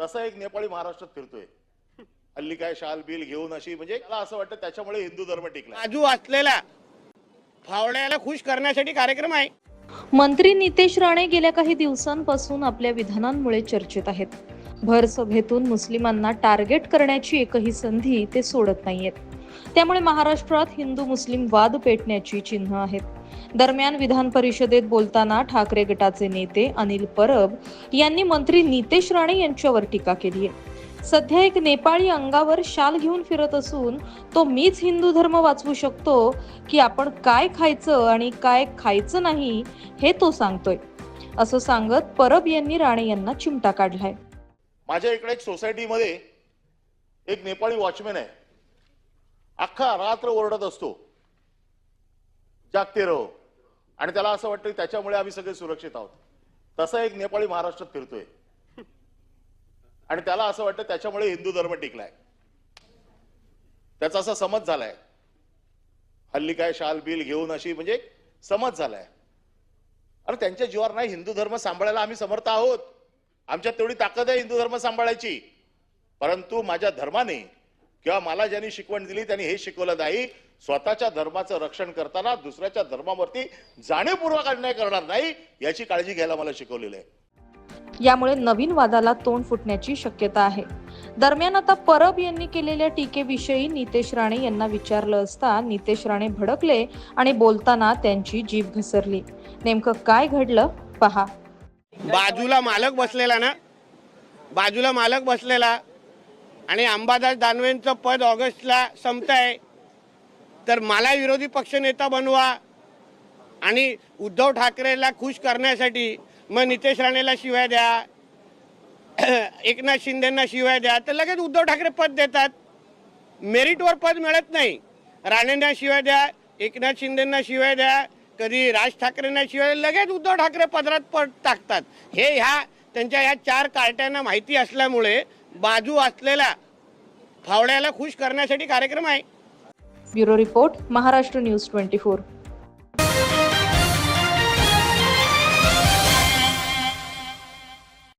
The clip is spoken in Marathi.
तसा एक नेपाळी महाराष्ट्रात फिरतोय. हल्ली काय शाल बिल घेऊन अशी म्हणजे मला असं वाटतं त्याच्यामुळे हिंदू धर्म टिकला. बाजू असलेला फावड्याला खुश करण्यासाठी कार्यक्रम आहे. मंत्री नितेश राणे गेल्या काही दिवसांपासून आपल्या विधानांमुळे चर्चेत आहेत. भर सभेतून मुस्लिमांना टार्गेट करण्याची एकही संधी ते सोडत नाहीयेत. त्यामुळे महाराष्ट्रात हिंदू मुस्लिम वाद पेटण्याची चिन्ह आहेत. दरम्यान विधान परिषदेत बोलताना ठाकरे गटाचे नेते अनिल परब यांनी मंत्री नितेश राणे यांच्यावर टीका केली आहे. सध्या एक नेपाळी अंगावर शाल घेऊन फिरत असून तो मीच हिंदू धर्म वाचवू शकतो की आपण काय खायचं आणि काय खायचं नाही हे तो सांगतोय. असं सांगत परब यांनी राणे यांना चिमटा काढलाय. माझ्या इकडे एक सोसायटीमध्ये एक नेपाळी वॉचमॅन आहे. अख्खा रात्र ओरडत असतो. जागते रहो. आणि त्याला असं वाटतं की त्याच्यामुळे आम्ही सगळे सुरक्षित आहोत. तसा एक नेपाळी महाराष्ट्रात फिरतोय. आणि त्याला असं वाटतं त्याच्यामुळे हिंदू धर्म टिकलाय. त्याचा असा समज झालाय. हल्ली काय शाल बिल घेऊन अशी म्हणजे समज झालाय. अरे त्यांच्या जीवावर नाही हिंदू धर्म सांभाळायला आम्ही समर्थ आहोत. आमच्यात तेवढी ताकद आहे हिंदू धर्म सांभाळायची. परंतु माझ्या धर्माने किंवा मला ज्यांनी शिकवण दिली त्यांनी हे शिकवलं नाही. स्वतःच्या धर्माचं रक्षण करताना दुसऱ्याच्या धर्मावरती जाणीवपूर्वक अन्याय करणार नाही याची काळजी घ्यायला मला शिकवलेलं आहे. यामुळे नवीन वादाला तोंड फुटण्याची शक्यता आहे. दरम्यान आता परब यांनी केलेल्या टीकेविषयी नितेश राणे यांना विचारलं असता नितेश राणे भडकले आणि बोलताना त्यांची जीभ घसरली. नेमकं काय घडलं? पहा. बाजूला मालक बसलेला ना? बाजूला मालक बसलेला. आणि अंबादास दानवेंचं पद ऑगस्टला संपत आहे तर मला विरोधी पक्षनेता बनवा. आणि उद्धव ठाकरेला खुश करण्यासाठी मग नितेश राणेला शिवाय द्या. एकनाथ शिंदेना शिवाय द्या. तर लगेच उद्धव ठाकरे पद देतात. मेरिटवर पद मिळत नाही. राणेंना शिवाय द्या. एकनाथ शिंदेना शिवाय द्या. कधी राज ठाकरेंना लगेच उद्धव ठाकरे पदरात पट टाकतात. हे ह्या त्यांच्या ह्या चार कार्ट्यांना माहिती असल्यामुळे बाजू असलेला फावड्याला खुश करण्यासाठी कार्यक्रम आहे. Bureau report Maharashtra news twenty four.